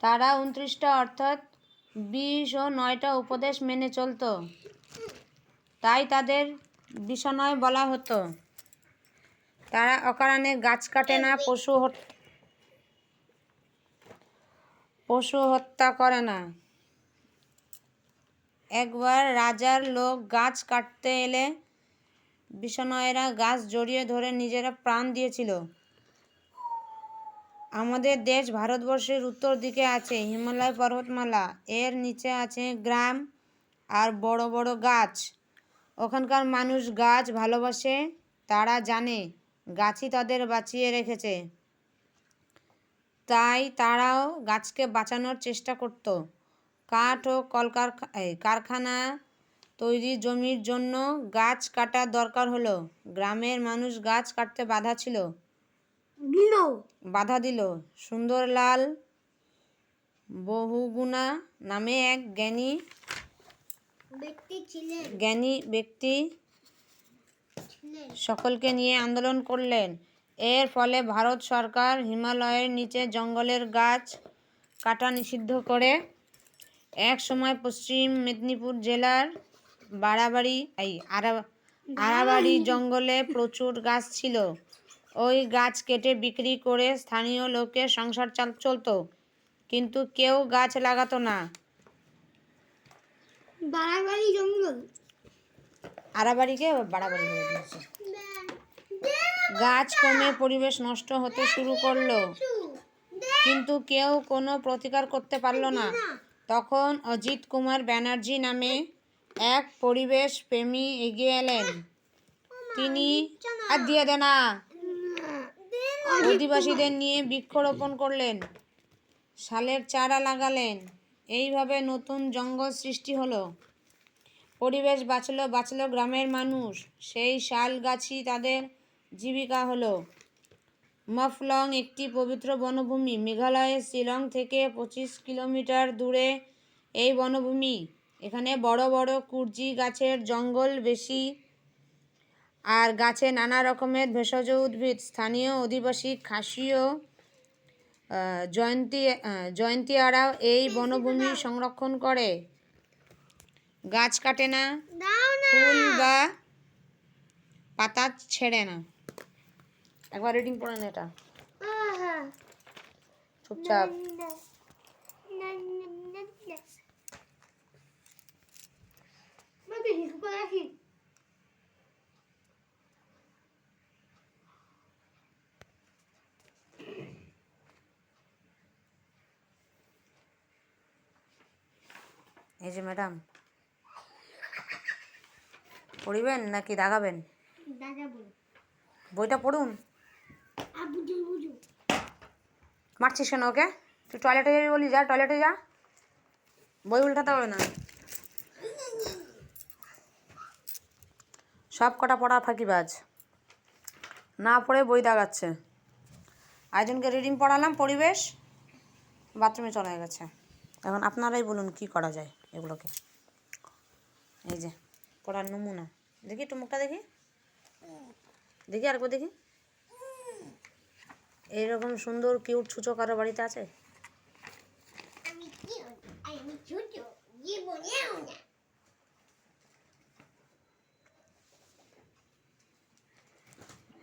তারা উনত্রিশটা অর্থাৎ বিশ ও নয়টা উপদেশ মেনে চলতো। তাই তাদের বিষণয় বলা হতো। তারা অকারণে গাছ কাটে না, পশু পশু হত্যা করে না। একবার রাজার লোক গাছ কাটতে এলে বিষণয়েরা গাছ জড়িয়ে ধরে নিজেরা প্রাণ দিয়েছিল। আমাদের দেশ ভারতবর্ষের উত্তর দিকে আছে, হিমালয় পর্বতমালা। এর নিচে আছে গ্রাম আর বড় বড় গাছ। ওখানকার মানুষ গাছ ভালোবাসে, তারা জানে গাছই তাদের বাঁচিয়ে রেখেছে। তাই তারাও গাছকে বাঁচানোর চেষ্টা করত। কাঠ ও কলকারখা কারখানা তৈরি জমির জন্য গাছ কাটার দরকার হলো। গ্রামের মানুষ গাছ কাটতে বাধা ছিল। দিল। বাধা দিল। সুন্দরলাল বহুগুণা নামে এক জ্ঞানী ব্যক্তি ছিলেন। জ্ঞানী ব্যক্তি সকলকে নিয়ে আন্দোলন করলেন। এর ফলে ভারত সরকার হিমালয়ের নিচে জঙ্গলের গাছ কাটা নিষিদ্ধ করে এক সময় পশ্চিম মেদিনীপুর জেলার বাড়াবাড়ি এই আরা আড়াবাড়ি জঙ্গলে প্রচুর গাছ ছিল। ওই গাছ কেটে বিক্রি করে স্থানীয় লোকের সংসার চাল চলতো কিন্তু কেউ গাছ লাগাতো না। বাড়াবাড়ি জঙ্গল। আড়াবাড়িকে বাড়াবাড়ি করে দিয়েছে। গাছ কমে পরিবেশ নষ্ট হতে শুরু করল কিন্তু কেউ কোনো প্রতিকার করতে পারল না। তখন অজিত কুমার ব্যানার্জি নামে এক পরিবেশ প্রেমী এগিয়ে এলেন। তিনি আর দিয়ে দে না। অধিবাসীদের নিয়ে বৃক্ষরোপণ করলেন। শালের চারা লাগালেন। এইভাবে নতুন জঙ্গল সৃষ্টি হলো। পরিবেশ বাঁচলো বাঁচলো গ্রামের মানুষ। সেই শাল গাছই তাদের জীবিকা হলো। মফলং একটি পবিত্র বনভূমি। মেঘালয়ের শিলং থেকে পঁচিশ কিলোমিটার দূরে এই বনভূমি। এখানে বড় বড় কুর্জি গাছের জঙ্গল বেশি আর গাছে নানা রকমের ভেষজ উদ্ভিদ স্থানীয় অধিবাসী খাসিও জয়ন্তী জয়ন্তীয়ারাও এই বনভূমি সংরক্ষণ করে গাছ কাটে না ফুল বা পাতা ছেড়ে না একবার রিডিং পড়েন এটা চুপচাপ না, না, না, না, না। বাবা, হিসু করে রাখি। এই যে ম্যাডাম। পড়িবেন নাকি দাগাবেন? বইটা পড়ুন। মারছিস কেন ওকে? তুই টয়লেটে যাবি বলি যা টয়লেটে যা। বই উল্টাতে হবে না। সব কটা পড়া ফাঁকিবাজ। না পড়ে বই দাগাচ্ছে। আরেকজনকে রিডিং পড়ালাম পরিবেশ বাথরুমে চলে গেছে। এখন আপনারাই বলুন কি করা যায়। এগুলোকে। এই যে পড়ার নমুনা। দেখি একটু মুখটা দেখি। দেখি আরেকবার দেখি। এইরকম সুন্দর কিউট ছুচো কারও বাড়িতে আছে?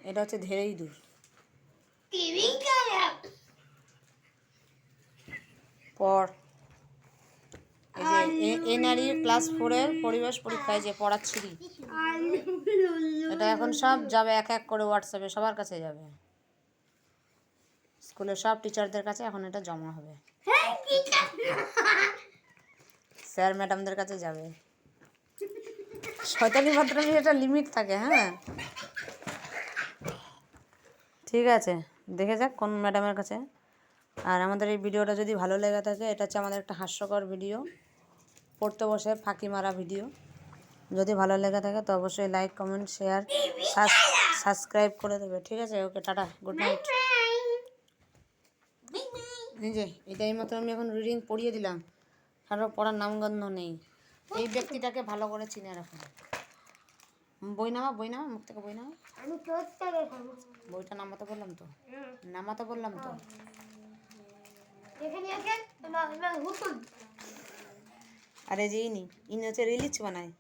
এটা হচ্ছে ধেরেই দূর। পর। এই যে এ- এনআরই ক্লাস ফোরের পরিবেশ পরীক্ষায় যে পড়াচ্ছিলি। এটা এখন সব যাবে এক এক করে হোয়াটসঅ্যাপে, সবার কাছে যাবে। স্কুলের সব টিচারদের কাছে এখন এটা জমা হবে। স্যার ম্যাডামদের কাছে যাবে। শয়তানি ভদ্রামির একটা লিমিট থাকে হ্যাঁ? ঠিক আছে, দেখে যাক কোন ম্যাডামের কাছে। আর আমাদের এই ভিডিওটা যদি ভালো লেগে থাকে, এটা হচ্ছে আমাদের একটা হাস্যকর ভিডিও। পড়তে বসে ফাঁকি মারা ভিডিও। যদি ভালো লেগে থাকে তো অবশ্যই লাইক কমেন্ট শেয়ার সাবস্ক্রাইব করে দেবে। ঠিক আছে? ওকে টাটা গুড নাইট যে এটাই মতো আমি এখন রিডিং পড়িয়ে দিলাম। কারও পড়ার নামগন্ধ নেই। এই ব্যক্তিটাকে ভালো করে চিনে রাখুন বই নামা বই নামা মুখ থেকে বই নামা। বইটা নামাতে বললাম তো? নামাতে বললাম তো এখানে আছে এবার এবার হুকুম আর এই যে ইনি ইনি হচ্ছে রিলিজ বানায়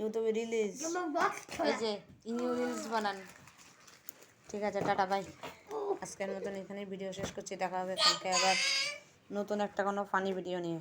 ইউটিউবে রিলিজ এই যে ইনিও রিলিজ বানান ঠিক আছে টাটা বাই আজকের মতন এখানে ভিডিও শেষ করছি দেখা হবে কালকে আবার নতুন একটা কোনো ফানি ভিডিও নিয়ে।